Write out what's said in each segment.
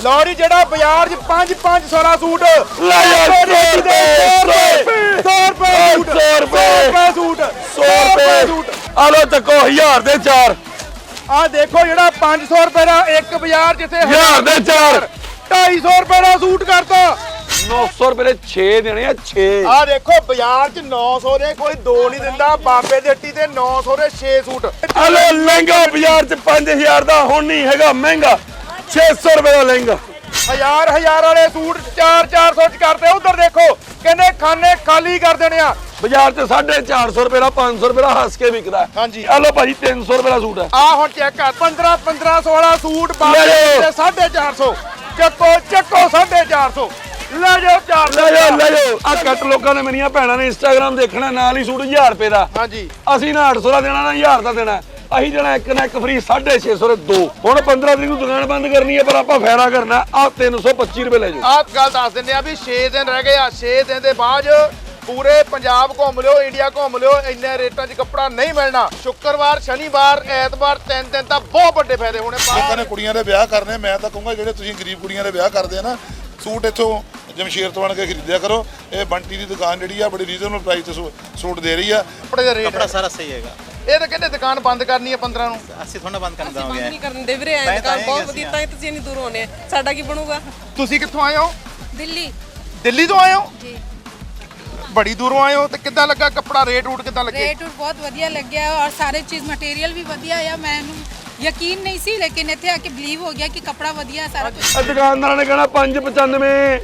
ਜੀ ਜਿਹੜਾ ਬਾਜ਼ਾਰ 'ਚ 5 5 16 ਸੂਟ ਲੈ ਯਾਰ, ਦੇ 100 ਰੁਪਏ 100 ਰੁਪਏ ਸੂਟ 100 ਰੁਪਏ 100 ਰੁਪਏ ਸੂਟ 100 ਰੁਪਏ ਸੂਟ। ਆ ਲੋ ਚੱਕੋ 1000 ਦੇ 4 ਆ ਦੇਖੋ ਜਿਹੜਾ 500 ਰੁਪਏ ਦਾ ਇੱਕ ਬਾਜ਼ਾਰ ਜਿੱਥੇ ਹਜ਼ਾਰ ਦੇ ਚਾਰ। 250 ਰੁਪਏ ਦਾ ਸੂਟ ਕਰਤਾ। 900 ਰੁਪਏ ਦੇ 6 ਦੇਣੇ ਆ 6 ਆ ਦੇਖੋ ਬਾਜ਼ਾਰ 'ਚ 900 ਦੇ ਕੋਈ ਦੋ ਨਹੀਂ ਦਿੰਦਾ ਬਾਬੇ ਦੇ ਹੱਟੀ ਤੇ 900 ਦੇ 6 ਸੂਟ। ਆ ਲੋ ਲਹਿੰਗਾ ਬਾਜ਼ਾਰ ਚ 5000 ਦਾ ਹੁਣ ਨਹੀਂ ਹੈਗਾ ਮਹਿੰਗਾ। 600 ਰੁਪਏ ਦਾ ਲਹਿੰਗਾ। ਹਜ਼ਾਰ ਹਜ਼ਾਰ ਵਾਲੇ ਸੂਟ 4 400 ਚ ਕਰਦੇ ਉਧਰ ਦੇਖੋ ਕਹਿੰਦੇ ਖਾਨੇ ਖਾਲੀ ਕਰ ਦੇਣੇ ਆ। ਬਾਜ਼ਾਰ ਚ 450 ਰੁਪਏ ਦਾ 500 ਰੁਪਏ ਦਾ ਹੱਸ ਕੇ ਵਿਕਦਾ। ਹਾਂਜੀ। ਆ ਲੋ ਭਾਜੀ 300 ਰੁਪਏ ਦਾ ਸੂਟ ਹੈ। ਆ ਹੁਣ ਚੈੱਕ ਕਰ 15 1500 ਵਾਲਾ ਸੂਟ ਜਾਓ। ਦੇ 450 ਚੱਕੋ ਚੱਕੋ 450 ਲੈ ਜਾਓ 400 ਲੈ ਜਾਓ ਲੈ ਜਾਓ। ਆ ਕੱਟ ਲੋਕਾਂ ਨੇ ਮੇਰੀਆਂ ਭੈਣਾਂ ਨੇ ਇੰਸਟਾਗ੍ਰam ਦੇਖਣਾ ਨਾਲ ਹੀ ਸੂਟ 1000 ਰੁਪਏ ਦਾ। ਹਾਂਜੀ। ਅਸੀਂ ਨਾ 800 ਦਾ ਦੇਣਾ ਨਾ 1000 ਦਾ ਦੇਣਾ। ਅਸੀਂ ਦੇਣਾ ਇੱਕ ਨਾ ਇੱਕ ਫ੍ਰੀ 650 ਦੇ ਦੋ। ਹੁਣ 15 ਤਰੀਕ ਨੂੰ ਦੁਕਾਨ ਬੰਦ ਕਰਨੀ ਹੈ ਪਰ ਆਪਾਂ ਫੈਰਾ ਕਰਨਾ। ਆ 325 ਰੁਪਏ ਲੈ ਜਾਓ। ਆਹ ਗੱਲ ਦੱਸ ਦਿੰਦੇ ਆ ਵੀ 6 ਦਿਨ ਰਹਿ ਗਏ ਆ 6 ਦਿਨ ਦੇ ਬਾਅਦ ਪੂਰੇ ਪੰਜਾਬ ਘੁੰਮ ਲਿਓ ਇੰਡੀਆ ਘੁੰਮ ਲਿਓ ਇੰਨੇ ਰੇਟਾਂ 'ਚ ਕੱਪੜਾ ਨਹੀਂ ਮਿਲਣਾ। ਸ਼ੁੱਕਰਵਾਰ ਸ਼ਨੀਵਾਰ ਐਤਵਾਰ ਤਿੰਨ ਦਿਨ ਤਾਂ ਬਹੁਤ ਵੱਡੇ ਫਾਇਦੇ ਹੋਣੇ। ਲੋਕਾਂ ਨੇ ਕੁੜੀਆਂ ਦੇ ਵਿਆਹ ਕਰਨੇ ਮੈਂ ਤਾਂ ਕਹੂੰਗਾ ਜਿਹੜੇ ਤੁਸੀਂ ਗਰੀਬ ਕੁੜੀਆਂ ਦੇ ਵਿਆਹ ਕਰਦੇ ਆ ਨਾ ਸੂਟ ਇੱਥੋਂ ਜਮਸ਼ੀਰ ਤੋਂ ਆਣ ਕੇ ਖਰੀਦਿਆ ਕਰੋ। ਇਹ ਬੰਟੀ ਦੀ ਦੁਕਾਨ ਜਿਹੜੀ ਆ ਬੜੀ ਰੀਜ਼ਨਬਲ ਪ੍ਰਾਈਸ ਤੇ ਸੂਟ ਦੇ ਰਹੀ ਆ। ਕੱਪੜੇ ਦੇ ਰੇਟ ਕਪੜਾ ਸਾਰਾ ਸਹੀ ਹੈਗਾ। ਇਹ ਤਾਂ ਕਹਿੰਦੇ ਦੁਕਾਨ ਬੰਦ ਕਰਨੀ ਹੈ 15 ਨੂੰ। ਅਸੀਂ ਥੋੜਾ ਬੰਦ ਕਰਨ ਅਸੀਂ ਬੰਦ ਦਾਂਗੇ ਨਹੀਂ ਕਰਨ ਦੇ ਵੀਰੇ ਐਂ ਤਾਂ ਬਹੁਤ ਵਧੀਆ ਤਾਂ ਹੀ ਤੁਸੀਂ ਇੰਨੀ ਦੂਰ ਹੋਣੇ ਆ। ਸਾਡਾ ਕੀ ਬਣੂਗਾ? ਤੁਸੀਂ ਕਿੱਥੋਂ ਆਏ ਹੋ? ਦਿੱਲੀ। ਦਿੱਲੀ ਤੋਂ ਆਏ ਹੋ? ਜੀ। ਬੜੀ ਦੂਰੋਂ ਆਏ ਹੋ ਤੇ ਕਿੱਦਾਂ ਲੱਗਾ ਕੱਪੜਾ ਰੇਟ ਰੂਟ ਕਿੱਦਾਂ ਲੱਗੇ? ਰੇਟ ਰੂਟ ਬਹੁਤ ਵਧੀਆ ਲੱਗਿਆ ਔਰ ਸਾਰੇ ਚੀਜ਼ ਮਟੀਰੀਅਲ ਵੀ ਵਧੀਆ ਆ। ਮੈਨੂੰ ਯਕੀਨ ਨਹੀਂ ਸੀ ਲੇਕਿਨ ਇੱਥੇ ਆ ਕੇ ਬਲੀਵ ਹੋ ਗਿਆ ਕਿ ਕਪੜਾ ਵਧੀਆ ਹੈ, ਸਾਰਾ ਕੁਝ ਦੁਕਾਨਦਾਰਾਂ ਨੇ ਕਹਿਣਾ 595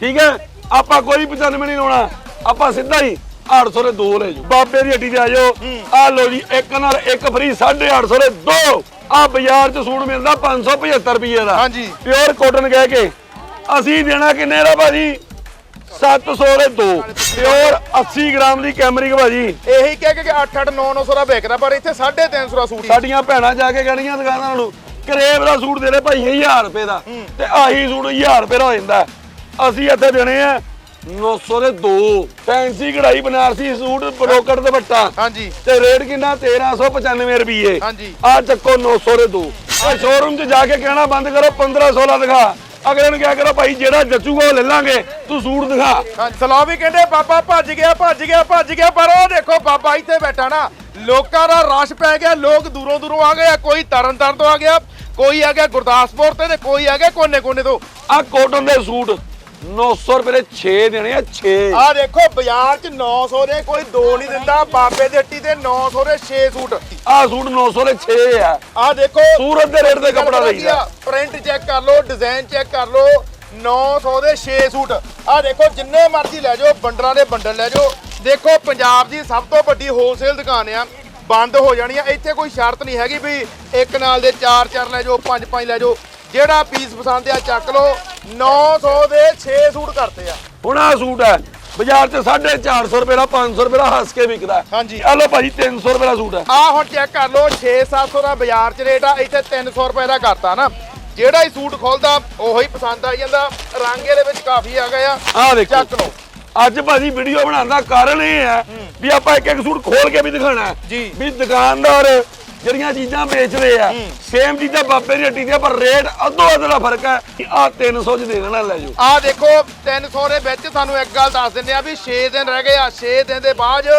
ਠੀਕ ਹੈ? ਆਪਾਂ ਕੋਈ 95 ਨਹੀਂ ਲਾਉਣਾ। ਆਪਾਂ ਸਿੱਧਾ ਹੀ 800 ਦੇ ਦੋ ਲੈ ਜਾਓ। ਬਾਬੇ ਦੀ ਹੱਟੀ ਤੇ ਆ ਜਾਓ। ਆ ਲਓ ਜੀ ਇੱਕ ਨਾਲ ਇੱਕ ਫ੍ਰੀ 850 ਦੇ ਦੋ। ਆ ਬਾਜ਼ਾਰ 'ਚ ਸੂਟ ਮਿਲਦਾ 575 ਰੁਪਏ ਦਾ। ਹਾਂਜੀ। ਪਿਓਰ ਕਾਟਨ ਕਹਿ ਕੇ। ਅਸੀਂ ਦੇਣਾ ਕਿੰਨੇ ਦਾ ਭਾਜੀ? 700 ਦੇ ਦੋ। ਪਿਓਰ 80 ਗ੍ਰਾਮ ਦੀ ਕੈਮਰਿਕ ਭਾਜੀ। ਇਹੀ ਕਹਿ ਕੇ 8 8 9 900 ਦਾ ਵੇਚਦਾ ਪਰ ਇੱਥੇ 350 ਦਾ ਸੂਟ। ਸਾਡੀਆਂ ਭੈਣਾਂ ਜਾ ਕੇ ਕਹਿਣੀਆਂ ਦੁਕਾਨਾਂ ਨੂੰ ਕਰੇਬ ਦਾ ਸੂਟ ਦੇ ਦੇ ਭਾਈ 1000 ਰੁਪਏ ਦਾ। ਤੇ ਆਹੀ ਸੂਟ 1000 ਰੁਪਏ ਦਾ ਹੋ ਜਾਂਦਾ। ਅਸੀਂ ਇੱਥੇ ਦੇਣੇ ਆ 900 ਦੇ। ਦੋ ਫੈਂਸੀ ਕਢਾਈ ਬਨਾਰਸੀ ਸੂਟ ਬਰੋਕਰ ਦੁਪੱਟਾ। ਹਾਂਜੀ। ਤੇ ਰੇਟ ਕਿੰਨਾ? 1395 ਰੁਪਏ ਹਾਂਜੀ। ਆ ਚੱਕੋ 900 ਦੇ। ਦੋ ਇਹ ਸ਼ੋਰੂਮ 'ਚ ਜਾ ਕੇ ਕਹਿਣਾ ਬੰਦ ਕਰੋ 1500 ਦਾ ਦਿਖਾ। ਅਗਲੇ ਨੂੰ ਕਿਹਾ ਕਰੋ ਭਾਈ ਜਿਹੜਾ ਜੱਚੂਗਾ ਉਹ ਲੈ ਲਾਂਗੇ। ਤੂੰ ਸੂਟ ਦਿਖਾ। ਹਾਂਜੀ ਸਲਾਮੀ ਕਹਿੰਦੇ ਬਾਬਾ ਭੱਜ ਗਿਆ ਭੱਜ ਗਿਆ ਭੱਜ ਗਿਆ। ਪਰ ਉਹ ਦੇਖੋ ਬਾਬਾ ਇੱਥੇ ਬੈਠਾ ਨਾ। ਲੋਕਾਂ ਦਾ ਰਸ਼ ਪੈ ਗਿਆ ਲੋਕ ਦੂਰੋਂ ਦੂਰੋਂ ਆ ਗਏ ਕੋਈ ਤਰਨ ਤਾਰਨ ਤੋਂ ਆ ਗਿਆ ਕੋਈ ਆ ਗਿਆ ਗੁਰਦਾਸਪੁਰ ਤੇ ਤੇ ਕੋਈ ਆ ਗਿਆ ਕੋਨੇ ਕੋਨੇ ਤੋਂ। ਆ ਕੋਟਨ ਦੇ ਸੂਟ। 900 ਰੁਪਏ ਦੇ 6 ਦੇਣੇ ਆ 6 ਆ ਦੇਖੋ ਬਾਜ਼ਾਰ 'ਚ 900 ਦੇ ਕੋਈ ਦੋ ਨਹੀਂ ਦਿੰਦਾ ਬਾਬੇ ਦੇ ਹੱਟੀ ਤੇ 900 ਦੇ 6 ਸੂਟ। ਆ ਸੂਟ 900 ਦੇ 6 ਆ। ਆ ਦੇਖੋ ਸੂਰਤ ਦੇ ਰੇਟ ਤੇ ਕੱਪੜਾ ਲਈਦਾ ਪ੍ਰਿੰਟ ਚੈੱਕ ਕਰ ਲਓ ਡਿਜ਼ਾਈਨ ਚੈੱਕ ਕਰ ਲਓ 900 ਦੇ 6 ਸੂਟ। ਆ ਦੇਖੋ ਜਿੰਨੇ ਮਰਜ਼ੀ ਲੈ ਜਾਓ ਬੰਡਰਾਂ ਦੇ ਬੰਡਲ ਲੈ ਜਾਓ। ਦੇਖੋ ਪੰਜਾਬ ਦੀ ਸਭ ਤੋਂ ਵੱਡੀ ਹੋਲਸੇਲ ਦੁਕਾਨ ਆ ਬੰਦ ਹੋ ਜਾਣੀ ਆ। ਇੱਥੇ ਕੋਈ ਸ਼ਰਤ ਨਹੀਂ ਹੈਗੀ ਵੀ ਇੱਕ ਨਾਲ ਦੇ ਚਾਰ ਚਾਰ ਲੈ ਜਾਓ ਪੰਜ ਪੰਜ ਲੈ ਜਾਓ। ਜਿਹੜਾ ਪੀਸ ਪਸੰਦ ਆ ਚੱਕ ਲਓ। 900 ਦੇ 6 ਸੂਟ ਕਰਤੇ ਆ। ਹੁਣ ਆ ਸੂਟ ਹੈ। ਬਾਜ਼ਾਰ 'ਚ 450 ਰੁਪਏ ਦਾ 500 ਰੁਪਏ ਦਾ ਹੱਸ ਕੇ ਵਿਕਦਾ। ਹਾਂਜੀ। ਆ ਲਓ ਭਾਜੀ 300 ਰੁਪਏ ਦਾ ਸੂਟ ਹੈ। ਆ ਹੁਣ ਚੈੱਕ ਕਰ ਲਓ 6-700 ਦਾ ਬਾਜ਼ਾਰ 'ਚ ਰੇਟ ਆ ਇੱਥੇ 300 ਰੁਪਏ ਦਾ ਕਰਤਾ ਨਾ। ਜਿਹੜਾ ਹੀ ਸੂਟ ਖੋਲਦਾ ਉਹੀ ਪਸੰਦ ਆ ਜਾਂਦਾ। ਰੰਗ ਇਹਦੇ ਵਿੱਚ ਕਾਫੀ ਆ ਗਏ ਆ। ਦੇਖੋ। ਚੱਕ ਲਓ। ਅੱਜ ਭਾਜੀ ਵੀਡੀਓ ਬਣਾਉਣ ਦਾ ਕਾਰਨ ਇਹ ਹੈ ਵੀ ਆਪਾਂ ਇੱਕ ਇੱਕ ਸੂਟ ਖੋਲ ਕੇ ਵੀ ਦਿਖਾਣਾ। ਵੀ ਦੁਕਾਨਦਾਰ ਜਿਹੜੀਆਂ ਚੀਜ਼ਾਂ ਵੇਚਦੇ ਆ ਸੇਮ ਚੀਜ਼ਾਂ ਬਾਬੇ ਦੀ ਹੱਟੀ ਦੀਆਂ ਪਰ ਰੇਟ ਅੱਧੋ ਅੱਧ ਦਾ ਫ਼ਰਕ ਹੈ ਆ 300 ਚ ਦੇ ਦੇਣਾ ਲੈ ਜਾਓ। ਆ ਦੇਖੋ 300 ਦੇ ਵਿੱਚ ਤੁਹਾਨੂੰ ਇੱਕ ਗੱਲ ਦੱਸ ਦਿੰਦੇ ਆ ਵੀ 6 ਦਿਨ ਰਹਿ ਗਏ ਆ 6 ਦਿਨ ਦੇ ਬਾਅਦ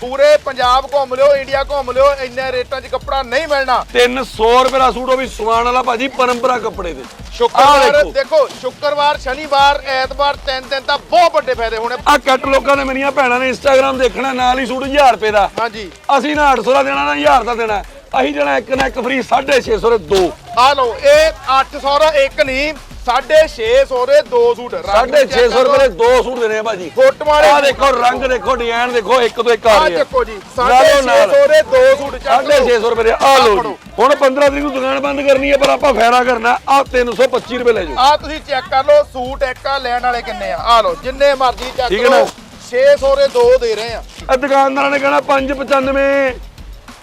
ਪੂਰੇ ਪੰਜਾਬ ਘੁੰਮ ਲਿਓ ਇੰਡੀਆ ਘੁੰਮ ਲਿਓ ਇੰਨੇ ਰੇਟਾਂ 'ਚ ਕੱਪੜਾ ਨਹੀਂ ਮਿਲਣਾ। 300 ਰੁਪਏ ਦਾ ਸੂਟ ਉਹ ਵੀ ਸਵਾਨ ਵਾਲਾ ਭਾਜੀ ਪਰੰਪਰਾ ਕੱਪੜੇ ਦੇ। ਸ਼ੁੱਕਰਵਾਰ ਦੇਖੋ। ਦੇਖੋ ਸ਼ੁੱਕਰਵਾਰ ਸ਼ਨੀਵਾਰ ਐਤਵਾਰ ਤਿੰਨ ਦਿਨ ਤਾਂ ਬਹੁਤ ਵੱਡੇ ਫਾਇਦੇ ਹੋਣੇ। ਆ ਕੱਟ ਲੋਕਾਂ ਨੇ ਮੇਰੀਆਂ ਭੈਣਾਂ ਨੇ ਇੰਸਟਾਗ੍ਰam ਦੇਖਣਾ ਨਾਲ ਹੀ ਸੂਟ 1000 ਰੁਪਏ ਦਾ। ਹਾਂਜੀ। ਅਸੀਂ ਨਾ 800 ਦਾ ਦੇਣਾ ਨਾ 1000 ਦਾ ਦੇਣਾ। ਅਸੀਂ ਦੇਣਾ ਇੱਕ ਨਾ ਇੱਕ ਫ੍ਰੀ 650 ਦੇ ਦੋ। ਆ ਲਓ ਇਹ 800 ਦਾ ਇੱਕ ਨਹੀਂ 650 ਦੇ ਦੋ ਸੂਟ। ਰੰਗ check 650 ਕਰ ਲਓ। ਰੁਪਏ ਦੇ ਦੋ ਸੂਟ ਦੇਣੇ ਆ ਭਾਜੀ। ਫੁੱਟ ਮਾਰੇ ਆ ਦੇਖੋ ਰੰਗ ਦੇਖੋ ਡਿਜ਼ਾਈਨ ਦੇਖੋ ਇੱਕ ਤੋਂ ਇੱਕ ਆ ਆ ਰਿਹਾ ਚੱਕੋ ਜੀ ਨਾਲੋਂ ਨਾਲ। 650 ਦੇ ਦੋ ਸੂਟ ਚੱਕ ਲਓ 650 ਰੁਪਏ ਦੇ ਆ ਲਓ ਜੀ। ਹੁਣ 15 ਤਰੀਕ ਨੂੰ ਦੁਕਾਨ ਬੰਦ ਕਰਨੀ ਹੈ ਪਰ ਆਪਾਂ ਫੈਰਾ ਕਰਨਾ। ਆ 325 ਰੁਪਏ ਲੈ ਜਾਓ। ਆ ਤੁਸੀਂ ਚੈੱਕ ਕਰ ਲਓ ਸੂਟ ਇੱਕ ਆ ਲੈਣ ਵਾਲੇ ਕਿੰਨੇ ਆ। ਆ ਲਓ ਜਿੰਨੇ ਮਰਜ਼ੀ ਚੱਕ? ਲਓ 600 ਦੇ ਦੋ ਦੇ ਰਹੇ ਆ। ਇਹ ਦੁਕਾਨਦਾਰਾਂ ਨੇ ਕਹਿਣਾ 595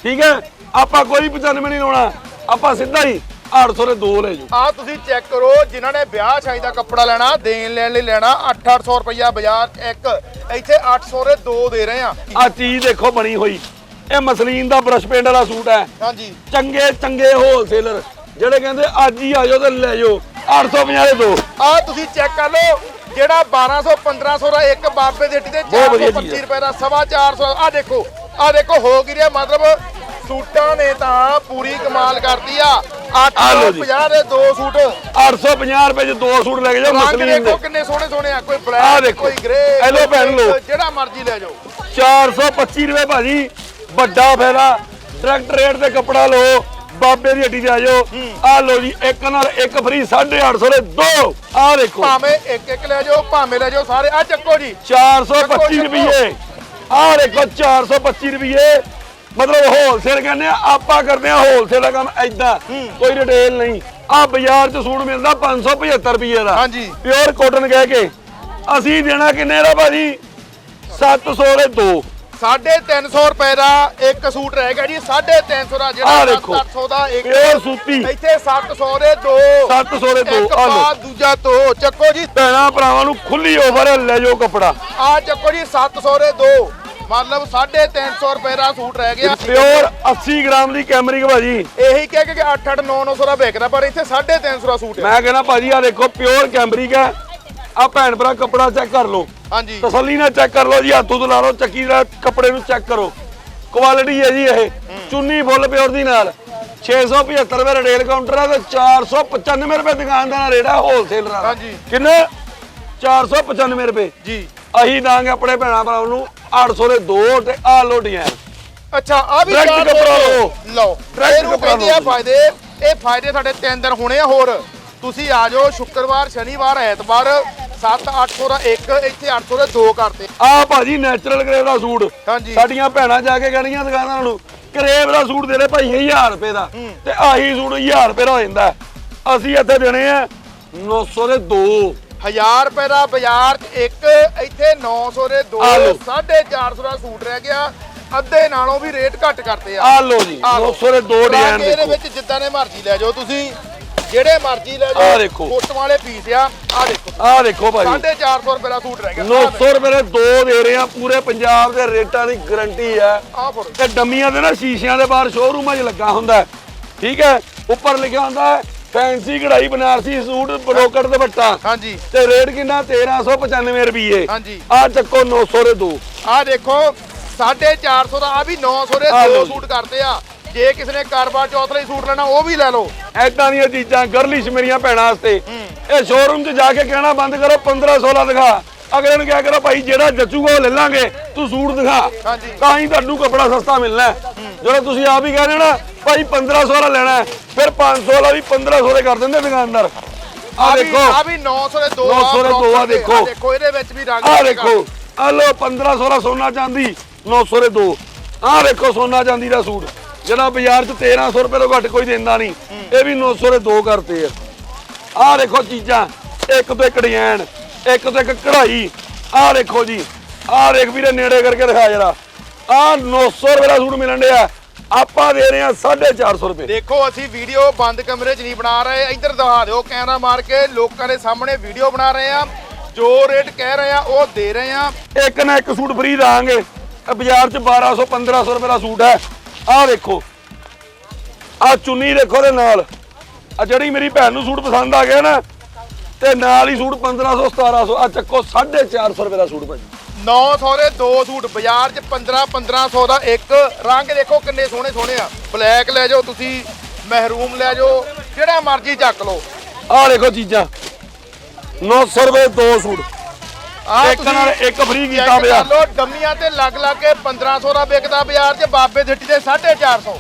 ਠੀਕ ਹੈ? ਆਪਾਂ ਕੋਈ 95 ਨਹੀਂ ਲਾਉਣਾ। ਆਪਾਂ ਸਿੱਧਾ ਹੀ 800 ਦੇ ਦੋ ਲੈ ਜਾਓ ਆ ਤੁਸੀਂ ਚੈੱਕ ਕਰੋ ਜਿਨ੍ਹਾਂ ਨੇ ਵਿਆਹ ਸ਼ਾਦੀ ਦਾ ਕੱਪੜਾ ਲੈਣਾ ਦੇਣ ਲੈਣ ਲਈ ਲੈਣਾ 8-800 ਰੁਪਇਆ ਬਾਜ਼ਾਰ ਇੱਕ ਇੱਥੇ 800 ਦੇ ਦੋ ਦੇ ਰਹੇ ਆ ਆ ਚੀਜ਼ ਦੇਖੋ ਬਣੀ ਹੋਈ। ਇਹ ਮਸਲੀਨ ਦਾ ਬ੍ਰਸ਼ ਪੇਂਟ ਵਾਲਾ ਸੂਟ ਹੈ। ਹਾਂਜੀ। ਚੰਗੇ ਚੰਗੇ ਹੋਲਸੇਲਰ ਜਿਹੜੇ ਕਹਿੰਦੇ ਅੱਜ ਹੀ ਆ ਜਾਓ ਤੇ ਲੈ ਜਾਓ। 850 ਦੇ ਦੋ। ਆ ਤੁਸੀਂ ਚੈੱਕ ਕਰ ਲਓ ਜਿਹੜਾ 1200 1500 ਦਾ ਇੱਕ ਬਾਬੇ ਦੇ ਤੇ ਚੀਜ਼ 425 ਹੈ। ਰੁਪਏ ਦਾ ਸਵਾ 400 ਆ ਦੇਖੋ। ਆ ਦੇਖੋ ਹੋ ਗਈ ਰਿਹਾ? ਮਤਲਬ ਸੂਟਾਂ ਨੇ ਤਾਂ ਪੂਰੀ ਕਮਾਲ ਕਰਤੀ ਆ। ਆ ਲਓ ਜੀ। 850 ਦੇ ਦੋ ਸੂਟ। 850 ਰੁਪਏ ਚ ਦੋ ਸੂਟ ਲੈ ਕੇ ਜਾਓ ਰੰਗ ਮਸਲੀਨ ਦੇਖੋ ਕਿੰਨੇ ਸੋਹਣੇ ਸੋਹਣੇ ਆ ਕੋਈ ਆਹ ਬਲੈਕ ਦੇਖੋ। ਕੋਈ ਗ੍ਰੇ ਇਹ ਲਓ ਭੈਣ ਲਓ। ਜਿਹੜਾ ਮਰਜ਼ੀ ਲੈ ਜਾਓ। 425 ਰੁਪਏ ਭਾਜੀ ਵੱਡਾ ਫਾਇਦਾ। ਟਰੈਕਟਰ ਰੇਟ ਤੇ ਕੱਪੜਾ ਲਓ ਬਾਬੇ ਦੀ ਹੱਟੀ ਤੇ ਆ ਜਾਓ। ਆ ਲਓ ਜੀ ਇੱਕ ਨਾਲ ਇੱਕ ਫ੍ਰੀ 850 ਦੇ ਦੋ। ਆ ਦੇਖੋ। ਭਾਵੇਂ ਇੱਕ ਇੱਕ ਲੈ ਜਾਓ ਭਾਵੇਂ ਲੈ ਜਾਓ ਸਾਰੇ। ਆ ਚੱਕੋ ਜੀ। 425 ਰੁਪਏ ਆ ਦੇਖੋ 425 ਰੁਪਏ ਮਤਲਬ ਹੋਲਸੇਲ ਕਹਿੰਦੇ ਆ ਆਪਾਂ ਕਰਦੇ ਆ ਹੋਲਸੇਲ ਦਾ ਕੰਮ ਐਦਾਂ ਕੋਈ ਰਿਟੇਲ ਨਹੀਂ। ਆ ਬਾਜ਼ਾਰ 'ਚ ਸੂਟ ਮਿਲਦਾ 575 ਰੁਪਏ ਦਾ। ਹਾਂਜੀ। ਪਿਓਰ ਕਾਟਨ ਕਹਿ ਕੇ। ਅਸੀਂ ਦੇਣਾ ਕਿੰਨੇ ਦਾ ਭਾਜੀ? 700 ਦੇ ਦੋ। 350 ਰੁਪਏ ਦਾ ਇੱਕ ਸੂਟ ਰਹੇਗਾ ਜੀ। 350 ਦਾ ਆਹ ਜਿਹੜਾ ਦੇਖੋ। 800 ਦਾ ਇੱਕ ਪਿਓਰ ਸੂਤੀ। ਇੱਥੇ 700 ਦੇ ਦੋ। 700 ਦੇ ਦੋ, ਆਹ ਲਓ। ਦੂਜਾ ਤੋਂ ਚੱਕੋ ਜੀ। ਭੈਣਾ ਭਰਾਵਾਂ ਨੂੰ ਖੁੱਲੀ ਓਵਰ ਲੈ ਜਾਓ ਕੱਪੜਾ। ਆ ਚੱਕੋ ਜੀ 700 ਦੇ ਦੋ। ਮਤਲਬ 350 ਰੁਪਏ ਦਾ ਸੂਟ ਰਹਿ ਗਿਆ। ਪਿਓਰ 80 ਗ੍ਰਾਮ ਦੀ ਕੈਮਰਿਕ ਭਾਜੀ। ਇਹੀ ਕਹਿ ਕੇ ਕਿ 8 8 9 900 ਦਾ ਵਿਕਦਾ ਪਰ ਇੱਥੇ 350 ਦਾ ਸੂਟ ਹੈ। ਮੈਂ ਕਹਿੰਦਾ ਭਾਜੀ ਆ ਦੇਖੋ ਪਿਓਰ ਕੈਮਰਿਕ ਹੈ। ਆ ਭੈਣ ਭਰਾ ਕੱਪੜਾ ਚੈੱਕ ਕਰ ਲਓ। ਹਾਂਜੀ। ਤਸੱਲੀ ਨਾਲ ਚੈੱਕ ਕਰ ਲਓ ਜੀ ਹੱਥੋਂ ਤੋਂ ਲਾ ਲਓ ਚੱਕੀ ਦਾ ਕੱਪੜੇ ਨੂੰ ਚੈੱਕ ਕਰੋ। ਕੁਆਲਿਟੀ ਹੈ ਜੀ ਇਹ। ਚੁੰਨੀ ਫੁੱਲ ਪਿਓਰ ਦੀ ਨਾਲ। 675 ਰੁਪਏ ਰਿਟੇਲ ਕਾਊਂਟਰ ਹੈ ਤੇ 495 ਰੁਪਏ ਦੁਕਾਨਦਾਰ ਦਾ ਰੇਟ ਹੈ ਹੋਲਸੇਲਰ ਦਾ। ਹਾਂਜੀ। ਕਿੰਨੇ? 495 ਰੁਪਏ। ਜੀ। ਅਸੀਂ ਦਾਂਗੇ ਆਪਣੇ ਭੈਣਾ ਭਰਾਵਾਂ ਨੂੰ। 800 ਦੇ ਦੋ ਤੇ ਆ ਲੋ ਡਿਜ਼ਾਈਨ ਅੱਛਾ ਆ ਵੀ Direct ਚਾਰ ਕੱਪੜਾ ਲਓ। ਲਓ। ਲਓ Direct ਇਹਨੂੰ ਕੱਪੜਾ ਕਹਿੰਦੇ ਆ ਲਓ। ਫਾਇਦੇ ਇਹ ਫਾਇਦੇ ਸਾਡੇ ਤਿੰਨ ਦਿਨ ਹੋਣੇ ਆ ਹੋਰ ਤੁਸੀਂ ਆ ਜਾਓ ਸ਼ੁੱਕਰਵਾਰ ਸ਼ਨੀਵਾਰ ਐਤਵਾਰ 7 800 ਦਾ ਇੱਕ ਇੱਥੇ 800 ਦੇ ਦੋ ਕਰਤੇ ਆ ਭਾਜੀ ਨੈਚੁਰਲ ਗ੍ਰੇਵ ਦਾ ਸੂਟ ਹਾਂਜੀ। ਸਾਡੀਆਂ ਭੈਣਾਂ ਜਾ ਕੇ ਕਹਿਣਗੀਆਂ ਦੁਕਾਨਾਂ ਨੂੰ ਕਰੇਵ ਦਾ ਸੂਟ ਦੇ ਦੇ ਭਾਈ 1000 ਰੁਪਏ ਦਾ ਤੇ ਆਹੀ ਸੂਟ 1000 ਰੁਪਏ ਦਾ ਹੋ ਜਾਂਦਾ ਅਸੀਂ ਇੱਥੇ ਦੇਣੇ ਆ 900 ਦੇ ਦੋ 1000 ਰੁਪਏ ਦਾ ਬਾਜ਼ਾਰ 'ਚ ਇੱਕ ਇੱਥੇ 900 ਦੇ ਦੋ ਆ ਲਓ। 450 ਦਾ ਸੂਟ ਰਹਿ ਗਿਆ। ਅੱਧੇ ਨਾਲੋਂ ਵੀ ਰੇਟ ਘੱਟ ਕਰਤੇ ਆ। ਆ ਲੋ ਜੀ ਆਹ ਲਓ। 900 ਦੇ ਦੋ ਡਿਜ਼ਾਈਨ ਇਹਦੇ ਦੇਖੋ। ਵਿੱਚ ਜਿੱਦਾਂ ਦੇ ਮਰਜ਼ੀ ਲੈ ਜਾਓ ਤੁਸੀਂ। ਜਿਹੜੇ ਮਰਜ਼ੀ ਲੈ ਆਹ ਜਾਓ ਦੇਖੋ। ਫੋਟੋ ਵਾਲੇ ਪੀਸ ਆ। ਆ ਦੇਖੋ। ਆ ਦੇਖੋ ਭਾਜੀ। 450 ਰੁਪਏ ਦਾ ਸੂਟ ਰਹਿ ਗਿਆ। 900 ਰੁਪਏ ਦੇ ਦੋ ਦੇ ਰਹੇ ਆ। ਪੂਰੇ ਪੰਜਾਬ ਦੇ ਰੇਟਾਂ ਦੀ ਗਾਰੰਟੀ ਹੈ ਆ ਫੜ। ਤੇ ਡੰਮੀਆਂ ਦੇ ਨਾ ਸ਼ੀਸ਼ਿਆਂ ਦੇ ਬਾਹਰ ਸ਼ੋਰੂਮਾਂ 'ਚ ਲੱਗਾ ਹੁੰਦਾ। ਹੈ। ਠੀਕ ਹੈ। ਉੱਪਰ ਲਿਖਿਆ ਹੁੰਦਾ ਹੈ ਫੈਂਸੀ ਕਢਾਈ ਬਨਾਰਸੀ ਸੂਟ ਬਲੋਕਟ ਦੁਪੱਟਾ ਹਾਂਜੀ। ਤੇ ਰੇਟ ਕਿੰਨਾ? 1395 ਰੁਪਏ ਹਾਂਜੀ। ਆ ਚੱਕੋ 900 ਦੇ ਦੋ। ਆ ਦੇਖੋ 450 ਦਾ ਆ ਵੀ 900 ਦੇ ਦੋ। ਸੂਟ ਕਰਦੇ ਆ। ਜੇ ਕਿਸੇ ਨੇ ਕਾਰਬਾਰ ਚੌਥ ਲਈ ਸੂਟ ਲੈਣਾ ਉਹ ਵੀ ਲੈ ਲਓ। ਐਦਾਂ ਦੀਆਂ ਚੀਜ਼ਾਂ ਗਰਲਿਸ਼ ਮੇਰੀਆਂ ਭੈਣਾਂ ਵਾਸਤੇ। ਇਹ ਸ਼ੋਰੂਮ 'ਚ ਜਾ ਕੇ ਕਹਿਣਾ ਬੰਦ ਕਰੋ 15 16 ਦਿਖਾ। ਅਗਲੇ ਨੂੰ ਕਿਹਾ ਕਰੋ ਭਾਈ ਜਿਹੜਾ ਜੱਚੂਗਾ ਉਹ ਲੈ ਲਾਂਗੇ। ਤੂੰ ਸੂਟ ਦਿਖਾ। ਤਾਂ ਹੀ ਤੁਹਾਨੂੰ ਕੱਪੜਾ ਸਸਤਾ ਮਿਲਣਾ। ਜਦੋਂ ਤੁਸੀਂ ਆਪ ਹੀ ਕਹਿ ਰਹੇ ਹੋ ਨਾ ਭਾਈ 1500 ਵਾਲਾ ਲੈਣਾ ਹੈ, ਫਿਰ 500 ਵਾਲਾ ਵੀ 1500 ਦੇ ਕਰ ਦਿੰਦੇ ਦੁਕਾਨਦਾਰ ਆ ਦੇਖੋ। ਆ ਵੀ 900 ਦੇ ਦੋ 900 ਦੇ ਦੋ ਆ ਦੇਖੋ। ਦੇਖੋ ਇਹਦੇ ਵਿੱਚ ਵੀ ਰੰਗ ਆ ਦੇਖੋ। ਆ ਲੋ 1500 ਦਾ ਸੋਨਾ ਚਾਂਦੀ 900 ਦੇ ਦੋ। ਆ ਦੇਖੋ ਸੋਨਾ ਚਾਂਦੀ ਦਾ ਸੂਟ। ਜਿਹੜਾ ਬਾਜ਼ਾਰ 'ਚ 1300 ਰੁਪਏ ਤੋਂ ਘੱਟ ਕੋਈ ਦਿੰਦਾ ਨਹੀਂ। ਇਹ ਵੀ 900 ਦੇ ਦੋ ਕਰਤੇ ਆ। ਆ ਦੇਖੋ ਚੀਜ਼ਾਂ ਇੱਕ ਤੋਂ ਇੱਕ ਡਿਜ਼ਾਈਨ ਇੱਕ ਤੋਂ ਇੱਕ ਕਢਾਈ। ਆ ਦੇਖੋ ਜੀ ਆ ਦੇਖ ਵੀਰੇ ਨੇੜੇ ਕਰਕੇ ਦਿਖਾ ਜਰਾ। ਆ 900 ਰੁਪਏ ਦਾ ਸੂਟ ਮਿਲਣ ਡਿਆ। ਆਪਾਂ ਦੇ ਰਹੇ ਆ 450 ਰੁਪਏ। ਦੇਖੋ ਅਸੀਂ ਵੀਡੀਓ ਬੰਦ ਕਮਰੇ 'ਚ ਨਹੀਂ ਬਣਾ ਰਹੇ। ਇੱਧਰ ਦਿਖਾ ਦਿਓ ਕੈਮਰਾ ਮਾਰ ਕੇ ਲੋਕਾਂ ਦੇ ਸਾਹਮਣੇ ਵੀਡੀਓ ਬਣਾ ਰਹੇ ਆ ਜੋ ਰੇਟ ਕਹਿ ਰਹੇ ਆ ਉਹ ਦੇ ਰਹੇ ਆ ਇੱਕ ਨਾ ਇੱਕ ਸੂਟ ਫ੍ਰੀ ਦਾਂਗੇ। ਇਹ ਬਾਜ਼ਾਰ 'ਚ 1200 1500 ਰੁਪਏ ਦਾ ਸੂਟ ਹੈ। ਆਹ ਦੇਖੋ ਆਹ ਚੁੰਨੀ ਦੇਖੋ ਦੇ ਨਾਲ। ਆ ਜਿਹੜੀ ਮੇਰੀ ਭੈਣ ਨੂੰ ਸੂਟ ਪਸੰਦ ਆ ਗਿਆ ਨਾ ਤੇ ਨਾਲ ਹੀ ਸੂਟ 1500 1700 ਆ ਚੱਕੋ 450 ਰੁਪਏ ਦਾ ਸੂਟ ਭਾਜੀ। 900 ਦੇ ਦੋ ਸੂਟ ਬਾਜ਼ਾਰ 'ਚ 15 1500 ਦਾ ਇੱਕ। ਰੰਗ ਦੇਖੋ ਕਿੰਨੇ ਸੋਹਣੇ ਸੋਹਣੇ ਆ। ਬਲੈਕ ਲੈ ਜਾਓ ਤੁਸੀਂ ਮਹਿਰੂਮ ਲੈ ਜਾਓ ਜਿਹੜਾ ਮਰਜ਼ੀ ਚੱਕ ਲਓ। ਆਹ ਦੇਖੋ ਚੀਜ਼ਾਂ 900 ਰੁਪਏ ਦੋ ਸੂਟ। ਆ ਇੱਕ ਨਾਲ ਇੱਕ ਫ੍ਰੀ ਕੀਤਾ ਪਿਆ ਲਓ ਡੰਮੀਆਂ ਤੇ ਲੱਗ ਲੱਗ ਕੇ 1500 ਦਾ ਵਿਕਦਾ ਬਾਜ਼ਾਰ 'ਚ ਬਾਬੇ ਦਿੱਤੀ ਦੇ 450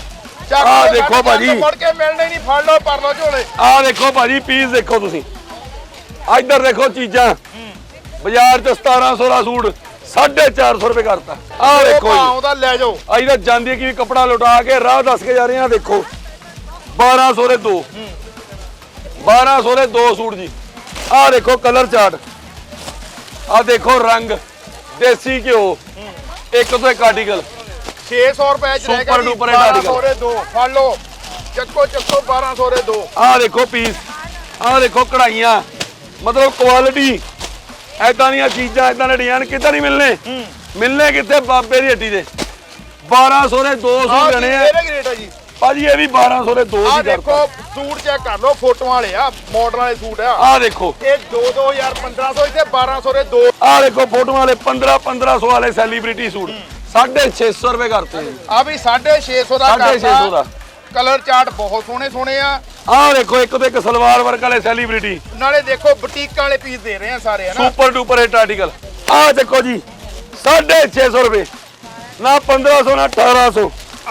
ਚੱਕ ਆਹ ਦੇਖੋ 450 ਭਾਜੀ। ਫੜ ਕੇ ਮਿਲਣੇ ਨਹੀਂ ਫੜ ਲਓ ਪਰ ਲਓ ਝੋਲੇ। ਆਹ ਦੇਖੋ ਭਾਜੀ ਪੀਸ ਦੇਖੋ ਤੁਸੀਂ। ਇੱਧਰ ਦੇਖੋ ਚੀਜ਼ਾਂ। ਬਾਜ਼ਾਰ 'ਚ 1700 ਦਾ ਸੂਟ 450 ਰੁਪਏ ਕਰਤਾ। ਆਹ ਦੇਖੋ ਆਉਂਦਾ ਲੈ ਜਾਓ। ਅਸੀਂ ਤਾਂ ਜਾਂਦੀ ਕੀ ਕਪੜਾ ਲੁਟਾ ਕੇ ਰਾਹ ਦੱਸ ਕੇ ਜਾ ਰਹੇ ਆ ਦੇਖੋ। 1200 ਦੇ ਦੋ। 1200 ਦੇ ਦੋ ਸੂਟ ਜੀ। ਆਹ ਦੇਖੋ ਕਲਰ ਚਾਰਟ। ਆਹ ਦੇਖੋ ਰੰਗ। ਦੇਸੀ ਘਿਓ। ਇੱਕ ਤੋਂ ਇੱਕ ਆਰਟੀਕਲ 600 ਰੁਪਏ ਚ duper ਰੇਟ 1200 ਦੇ ਦੋ। ਫੜ ਲਓ। ਚੱਕੋ ਚੱਕੋ 1200 ਦੇ ਦੋ। ਆਹ ਦੇਖੋ ਪੀਸ ਆਹ ਦੇਖੋ ਕਢਾਈਆਂ। ਮਤਲਬ ਕੁਆਲਿਟੀ ਐਦਾਂ ਦੀਆਂ ਚੀਜ਼ਾਂ ਐਦਾਂ ਦੇ ਡਿਜ਼ਾਈਨ ਕਿੱਥੇ ਨਹੀਂ ਮਿਲਨੇ ਮਿਲਨੇ ਕਿੱਥੇ? ਬਾਬੇ ਦੀ ਹੱਟੀ ਦੇ। 1200 ਦੇ ਦੋ ਆਹ ਸੂਟ ਲੈਣੇ ਆ। ਇਹਦਾ ਕੀ ਰੇਟ ਹੈ ਜੀ? ਭਾਜੀ ਇਹ ਵੀ 1200 ਦੇ ਦੋ ਆ ਦੀ ਦੇਖੋ ਕਰਤਾ ਸੂਟ ਚੈੱਕ ਕਰ ਲਓ ਫੋਟੋਆਂ ਵਾਲੇ ਆ ਮਾਡਲ ਵਾਲੇ ਸੂਟ ਆ। ਆ ਦੇਖੋ। ਇਹ 2 2000 1500 ਇੱਥੇ 1200 ਦੇ ਦੋ। ਆ ਦੇਖੋ ਫੋਟੋਆਂ ਵਾਲੇ 15 1500 ਵਾਲੇ ਸੈਲੀਬ੍ਰਿਟੀ ਸੂਟ। 650 ਰੁਪਏ ਕਰਤੇ। ਆ ਵੀ 650 ਦਾ 650 ਦਾ। ਕਲਰ ਚਾਰਟ ਬਹੁਤ ਸੋਹਣੇ ਸੋਹਣੇ ਆ। ਆ ਦੇਖੋ ਇੱਕ ਤੋਂ ਇੱਕ ਸਲਵਾਰ ਵਰਕ ਵਾਲੇ ਸੈਲੀਬ੍ਰਿਟੀ ਨਾਲੇ ਦੇਖੋ ਬੁਟੀਕਾਂ ਵਾਲੇ ਪੀਸ ਦੇ ਰਹੇ ਆ ਸਾਰੇ ਹਨਾ ਸੁਪਰ ਡੂਪਰ ਹਿੱਟ ਆਰਟੀਕਲ ਆ ਦੇਖੋ ਜੀ 650 ਰੁਪਏ। ਨਾ 1500 ਨਾ 1800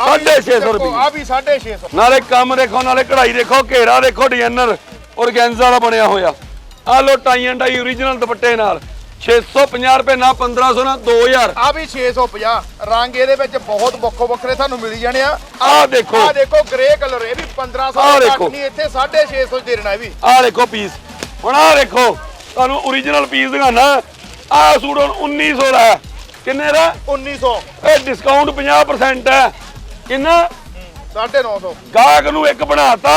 650 ਰੁਪਏ। ਆ ਵੀ 650 ਨਾਲੇ ਕੰਮ ਦੇਖੋ ਨਾਲੇ ਕਢਾਈ ਦੇਖੋ ਘੇਰਾ ਦੇਖੋ ਡਿਜ਼ਾਈਨਰ ਔਰਗੈਂਜ਼ਾ ਦਾ ਬਣਿਆ ਹੋਇਆ। ਆ ਲੋ ਟਾਈ ਐਂਡ ਡਾਈ ਓਰੀਜਨਲ ਦੁਪੱਟੇ ਨਾਲ। 650 ਰੁਪਏ ਨਾ 1500 ਨਾ 2000 ਆ ਵੀ 650 ਰੰਗ ਇਹਦੇ ਵਿੱਚ ਬਹੁਤ ਵੱਖੋ ਵੱਖਰੇ ਤੁਹਾਨੂੰ ਮਿਲ ਜਾਣੇ ਆ। ਆ ਦੇਖੋ। ਆ ਦੇਖੋ ਗ੍ਰੇ ਕਲਰ ਇਹ ਵੀ 1500 ਆਹ ਦਾ ਦੇਖੋ। ਘੱਟ ਨਹੀਂ ਇੱਥੇ 650 ਦੇ ਦੇਣਾ ਇਹ ਵੀ। ਆ ਦੇਖੋ ਪੀਸ ਹੁਣ ਆ ਦੇਖੋ ਤੁਹਾਨੂੰ ਓਰੀਜਨਲ ਪੀਸ ਦਿਖਾਣਾ ਆ ਸੂਟ ਹੁਣ 1900 ਦਾ। ਕਿੰਨੇ ਦਾ? 1900 ਇਹ ਡਿਸਕਾਊਂਟ 50% ਹੈ। ਕਿੰਨਾ? 950 ਗਾਹਕ ਨੂੰ ਇੱਕ ਬਣਾਤਾ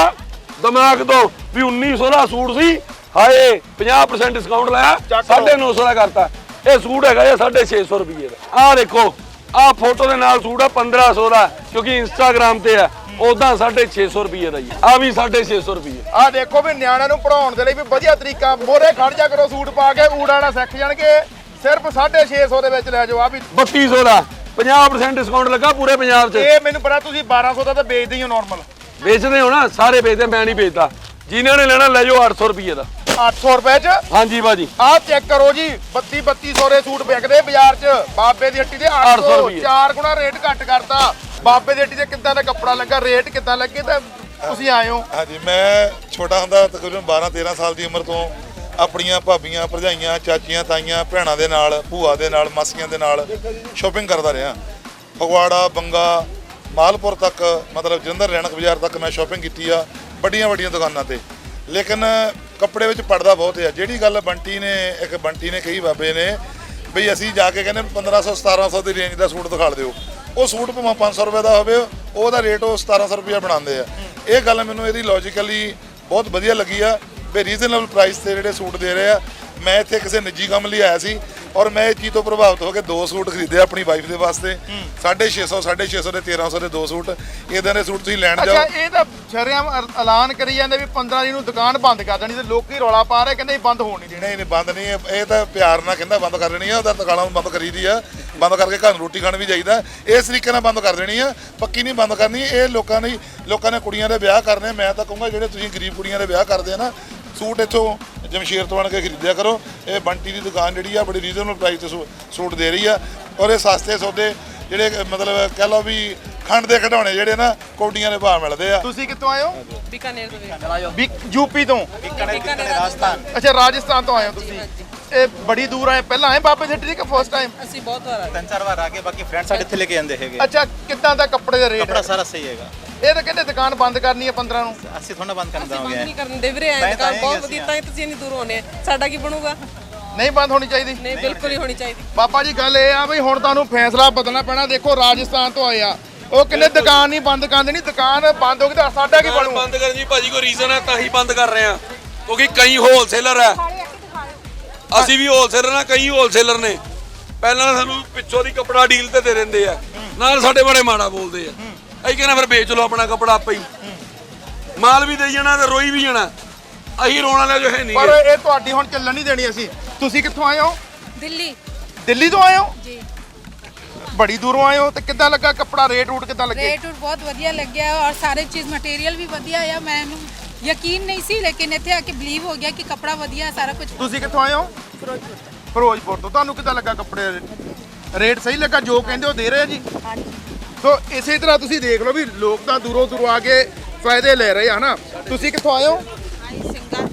ਦਿਮਾਗ ਤੋਂ ਵੀ 1900 ਦਾ ਸੂਟ ਸੀ। ਹਾਏ 50% ਡਿਸਕਾਊਂਟ ਲਾਇਆ ਚੱਕ ਲਓ। 950 ਦਾ ਕਰਤਾ। ਇਹ ਸੂਟ ਹੈਗਾ ਇਹ 650 ਰੁਪਏ ਦਾ। ਆਹ ਦੇਖੋ ਆਹ ਫੋਟੋ ਦੇ ਨਾਲ ਸੂਟ ਆ 1500 ਦਾ ਕਿਉਂਕਿ ਇੰਸਟਾਗ੍ਰam ਤੇ ਆ। ਉਦਾਂ 650 ਰੁਪਏ ਦਾ ਜੀ। ਆ ਵੀ 650 ਰੁਪਏ ਆ ਦੇਖੋ ਵੀ ਨਿਆਣਿਆਂ ਨੂੰ ਪੜਾਉਣ ਦੇ ਲਈ ਵੀ ਵਧੀਆ ਤਰੀਕਾ ਮੋਰੇ ਖੜ ਜਾ ਕਰੋ ਸੂਟ ਪਾ ਕੇ ਊੜਾਣਾ ਸਿੱਖ ਜਾਣਗੇ। ਸਿਰਫ 650 ਦੇ ਵਿੱਚ ਲੈ ਜਾਓ ਆ ਵੀ 3200 ਦਾ। 50% ਡਿਸਕਾਊਂਟ ਲੱਗਾ ਪੂਰੇ ਪੰਜਾਬ 'ਚ। ਇਹ ਮੈਨੂੰ ਪਤਾ ਤੁਸੀਂ 1200 ਦਾ ਤਾਂ ਵੇਚਦੇ ਹੀ ਹੋ ਨਾਰਮਲ ਵੇਚਦੇ ਹੋ ਨਾ ਸਾਰੇ ਵੇਚਦੇ ਮੈਂ ਨਹੀਂ ਵੇਚਦਾ। ਜਿਨ੍ਹਾਂ ਨੇ ਲੈਣਾ ਲੈ ਜਾਓ 800 ਰੁਪਏ ਦਾ। 800 ਰੁਪਏ ਚ। ਹਾਂਜੀ ਬਾਜੀ ਆਹ ਚੈੱਕ ਕਰੋ ਜੀ 32 3200 ਦੇ ਸੂਟ ਵਿਕਦੇ ਬਾਜ਼ਾਰ 'ਚ। ਬਾਬੇ ਦੀ ਹੱਟੀ ਦੇ 800 800 ਰੁਪਈਏ। ਚਾਰ ਗੁਣਾ ਰੇਟ ਘੱਟ ਕਰਤਾ। ਬਾਬੇ ਦੀ ਹੱਟੀ ਤੇ ਕਿੱਦਾਂ ਦਾ ਕੱਪੜਾ ਲੱਗਾ ਰੇਟ ਕਿੱਦਾਂ ਲੱਗੇ ਤਾਂ ਤੁਸੀਂ ਆਏ ਹੋ? ਹਾਂਜੀ ਮੈਂ ਛੋਟਾ ਹੁੰਦਾ ਤਕਰੀਬਨ 12 13 ਸਾਲ ਦੀ ਉਮਰ ਤੋਂ ਆਪਣੀਆਂ ਭਾਬੀਆਂ ਭਰਜਾਈਆਂ ਚਾਚੀਆਂ ਤਾਈਆਂ ਭੈਣਾਂ ਦੇ ਨਾਲ ਭੂਆ ਦੇ ਨਾਲ ਮਾਸੀਆਂ ਦੇ ਨਾਲ ਸ਼ਾਪਿੰਗ ਕਰਦਾ ਰਿਹਾ। ਫਗਵਾੜਾ ਬੰਗਾ ਮਾਲਪੁਰ ਤੱਕ ਮਤਲਬ ਜਲੰਧਰ ਰੈਣਕ ਬਾਜ਼ਾਰ ਤੱਕ ਮੈਂ ਸ਼ਾਪਿੰਗ ਕੀਤੀ ਆ ਵੱਡੀਆਂ ਵੱਡੀਆਂ ਦੁਕਾਨਾਂ ਤੇ। ਲੇਕਿਨ ਕੱਪੜੇ ਵਿੱਚ ਪੜਦਾ ਬਹੁਤ ਆ ਜਿਹੜੀ ਗੱਲ ਬੰਟੀ ਨੇ, ਇੱਕ ਬੰਟੀ ਨੇ ਕਹੀ ਬਾਬੇ ਨੇ, ਬਈ ਅਸੀਂ ਜਾ ਕੇ ਕਹਿੰਦੇ 1500 1700 ਦੀ ਰੇਂਜ ਦਾ ਸੂਟ ਦਿਖਾ ਦਿਓ। ਉਹ ਸੂਟ ਭਾਵੇਂ 500 ਰੁਪਏ ਦਾ ਹੋਵੇ, ਉਹਦਾ ਰੇਟ ਉਹ 1700 ਰੁਪਏ ਬਣਾਉਂਦੇ ਆ। ਇਹ ਗੱਲ ਮੈਨੂੰ ਇਹਦੀ ਲੌਜੀਕਲੀ ਬਹੁਤ ਵਧੀਆ ਲੱਗੀ ਆ ਵੀ ਰੀਜ਼ਨੇਬਲ ਪ੍ਰਾਈਸ ਤੇ ਜਿਹੜੇ ਸੂਟ ਦੇ ਰਹੇ ਆ। ਮੈਂ ਇੱਥੇ ਕਿਸੇ ਨਿੱਜੀ ਕੰਮ ਲਈ ਆਇਆ ਸੀ ਔਰ ਮੈਂ ਇਹ ਚੀਜ਼ ਤੋਂ ਪ੍ਰਭਾਵਿਤ ਹੋ ਕੇ ਦੋ ਸੂਟ ਖਰੀਦੇ ਆਪਣੀ ਵਾਈਫ ਦੇ ਵਾਸਤੇ। 650 650 ਦੇ 1300 ਦੇ ਦੋ ਸੂਟ। ਇਦਾਂ ਦੇ ਸੂਟ ਤੁਸੀਂ ਲੈਣ ਅੱਛਾ ਜਾਓ। ਇਹ ਤਾਂ ਸ਼ਰਿਆਮ ਐਲਾਨ ਕਰੀ ਜਾਂਦੇ ਵੀ 15 ਦਿਨ ਨੂੰ ਦੁਕਾਨ ਬੰਦ ਕਰ ਦੇਣੀ ਤੇ ਲੋਕੀ ਰੌਲਾ ਪਾ ਰਹੇ ਕਹਿੰਦੇ ਬੰਦ ਹੋਣ ਨਹੀਂ ਦੇਣੀ। ਨਹੀਂ ਨਹੀਂ ਬੰਦ ਨਹੀਂ ਇਹ ਇਹ ਤਾਂ ਪਿਆਰ ਨਾਲ ਕਹਿੰਦਾ ਬੰਦ ਕਰ ਦੇਣੀ ਆ ਉਹਦਾ ਦੁਕਾਨਾਂ ਨੂੰ ਬੰਦ ਕਰੀਦੀ ਆ। ਬੰਦ ਕਰਕੇ ਘਰ ਨੂੰ ਰੋਟੀ ਖਾਣ ਵੀ ਜਾਈਦਾ। ਇਸ ਤਰੀਕੇ ਨਾਲ ਬੰਦ ਕਰ ਦੇਣੀ ਆ। ਪੱਕੀ ਨਹੀਂ ਬੰਦ ਕਰਨੀ। ਇਹ ਲੋਕਾਂ ਨੇ ਲੋਕਾਂ ਨੇ ਕੁੜੀਆਂ ਦੇ ਵਿਆਹ ਕਰਨੇ। ਮੈਂ ਤਾਂ ਕਹੂੰਗਾ ਜਿਹੜੇ ਤੁਸੀਂ ਗਰੀਬ ਕੁੜੀਆਂ ਦੇ ਵਿਆਹ ਕਰਦੇ ਆ ਨਾ ਸੂਟ ਇੱਥੋਂ ਜਮਸ਼ੀਰ ਤੋਂ ਆਣ ਕੇ ਖਰੀਦਿਆ ਕਰੋ। ਇਹ ਬੰਟੀ ਦੀ ਦੁਕਾਨ ਜਿਹੜੀ ਆ ਬੜੀ ਰੀਜ਼ਨਬਲ ਪ੍ਰਾਈਸ ਤੇ ਸੂਟ ਦੇ ਰਹੀ ਆ। ਔਰ ਇਹ ਸਸਤੇ ਸੌਦੇ ਜਿਹੜੇ ਕਿ ਮਤਲਬ ਕਹਿ ਲਓ ਵੀ ਖੰਡ ਦੇ ਖਿਡੌਣੇ ਜਿਹੜੇ ਨਾ ਕੌਡੀਆਂ ਦੇ ਭਾਅ ਮਿਲਦੇ ਆ। ਤੁਸੀਂ ਕਿੱਥੋਂ ਆਏ ਹੋ? ਬੀਕਾਨੇਰ ਤੋਂ ਵੀ ਯੂਪੀ ਤੋਂ? ਬੀਕਾਨੇਰ ਰਾਜਸਥਾਨ। ਅੱਛਾ ਰਾਜਸਥਾਨ ਤੋਂ ਆਏ ਹੋ ਤੁਸੀਂ। ਇਹ ਬੜੀ ਦੂਰ ਆਏ। ਪਹਿਲਾਂ ਆਏ ਬਾਬੇ ਦੀ ਹੱਟੀ ਕਿ ਫਸਟ ਟਾਈਮ ਅਸੀਂ ਬਹੁਤ ਵਾਰ ਆਏ। ਤਿੰਨ ਚਾਰ ਵਾਰ ਆ ਗਏ ਬਾਕੀ ਫਰੈਂਡ ਸਾਡੇ ਇੱਥੇ ਲੈ ਕੇ ਜਾਂਦੇ ਹੈਗੇ। ਅੱਛਾ ਕਿੱਦਾਂ ਦਾ ਕੱਪੜੇ ਦਾ ਰੇਟ ਕੱਪੜਾ ਸਾਰਾ ਸਹੀ ਹੈਗਾ। ਇਹ ਤਾਂ ਕਹਿੰਦੇ ਦੁਕਾਨ ਬੰਦ ਕਰਨੀ ਹੈ 15 ਨੂੰ। ਅਸੀਂ ਥੋੜਾ ਬੰਦ ਕਰਨ ਅਸੀਂ ਬੰਦ ਦਾਂਗੇ ਨਹੀਂ ਕਰਨ ਦੇ ਵੀਰੇ ਐਂ ਤਾਂ ਦੁਕਾਨ ਬਹੁਤ ਵਧੀਆ ਤਾਂ ਹੀ ਤੁਸੀਂ ਇੰਨੀ ਦੂਰ ਹੋਣੇ ਆ। ਸਾਡਾ ਕੀ ਬਣੂਗਾ? ਨਹੀਂ ਬੰਦ ਹੋਣੀ ਚਾਹੀਦੀ। ਨਹੀਂ ਬਿਲਕੁਲ ਹੀ ਹੋਣੀ ਚਾਹੀਦੀ। ਬਾਬਾ ਜੀ ਗੱਲ ਇਹ ਆ ਵੀ ਹੁਣ ਤੁਹਾਨੂੰ ਫੈਸਲਾ ਬਦਲਣਾ ਪੈਣਾ। ਦੇਖੋ ਰਾਜਸਥਾਨ ਤੋਂ ਆਏ ਆ। ਉਹ ਕਹਿੰਦੇ ਦੁਕਾਨ ਨਹੀਂ ਬੰਦ ਕਰ ਦੇਣੀ ਦੁਕਾਨ ਬੰਦ ਹੋ ਗਈ ਤਾਂ ਸਾਡਾ ਕੀ ਬਣੂ? ਬੰਦ ਕਰਨ ਜੀ ਭਾਜੀ ਕੋਈ ਰੀਜ਼ਨ ਹੈ ਤਾਂ ਹੀ ਬੰਦ ਕਰ ਰਹੇ ਆ। ਕਿਉਂਕਿ ਕਈ ਹੋਲਸੇਲਰ ਹੈ। ਅਸੀਂ ਵੀ ਹੋਲਸੇਲਰ ਨਾ ਕਈ ਹੋਲਸੇਲਰ ਨੇ। ਪਹਿਲਾਂ ਸਾਨੂੰ ਪਿੱਛੋਂ ਦੀ ਕਪੜਾ ਡੀਲ ਤੇ ਦੇ ਦਿੰਦੇ ਆ। ਨਾਲ ਸਾਡੇ ਬੜੇ ਮਾੜਾ ਬੋਲਦੇ ਆ। ਅਸੀਂ ਕਹਿੰਦੇ ਫਿਰ ਵੇਚ ਲਓ ਆਪਣਾ ਕਪੜਾ ਆਪੇ ਹੀ। ਮਾਲ ਵੀ ਦੇਈ ਜਾਣਾ ਤੇ ਰੋਈ ਵੀ ਜਾਣਾ। ਅਸੀਂ ਰੋਣ ਵਾਲੇ ਜੋ ਹੈ ਨਹੀਂ। ਪਰ ਇਹ ਤੁਹਾਡੀ ਹੁਣ ਚੱਲਣ ਨਹੀਂ ਦੇਣੀ ਅਸੀਂ। ਤੁਸੀਂ ਕਿੱਥੋਂ ਆਏ ਹੋ? ਦਿੱਲੀ। ਦਿੱਲੀ ਤੋਂ ਆਏ ਹੋ? ਜੀ। ਬੜੀ ਦੂਰੋਂ ਆਏ ਹੋ ਤੇ ਕਿੱਦਾਂ ਲੱਗਾ ਕੱਪੜਾ? ਰੇਟ ਰੂਟ ਕਿੱਦਾਂ ਲੱਗੇ? ਰੇਟ ਰੂਟ ਬਹੁਤ ਵਧੀਆ ਲੱਗਿਆ ਔਰ ਸਾਰੇ ਚੀਜ਼ ਮਟੀਰੀਅਲ ਵੀ ਵਧੀਆ ਆ। ਮੈਨੂੰ ਯਕੀਨ ਨਹੀਂ ਸੀ ਲੇਕਿਨ ਇੱਥੇ ਆ ਕੇ ਬਲੀਵ ਹੋ ਗਿਆ ਕਿ ਕਪੜਾ ਵਧੀਆ ਸਾਰਾ ਕੁਝ ਤੁਸੀਂ ਕਿੱਥੋਂ ਆਏ ਹੋ? ਫਿਰੋਜ਼ਪੁਰ। ਤੋਂ। ਤੁਹਾਨੂੰ ਕਿੱਦਾਂ ਲੱਗਾ ਕੱਪੜੇ? ਰੇਟ ਸਹੀ ਲੱਗਾ? ਜੋ ਕਹਿੰਦੇ ਉਹ ਦੇ ਰਹੇ ਆ ਜੀ? ਸੋ ਇਸੇ ਤਰ੍ਹਾਂ ਤੁਸੀਂ ਦੇਖ ਲਓ ਵੀ ਲੋਕ ਤਾਂ ਦੂਰੋਂ ਦੂਰੋਂ ਆ ਕੇ ਫਾਇਦੇ ਲੈ ਰਹੇ ਆ ਹਨਾ? ਤੁਸੀਂ ਕਿੱਥੋਂ ਆਏ ਹੋ? ਸਿੰਘਾ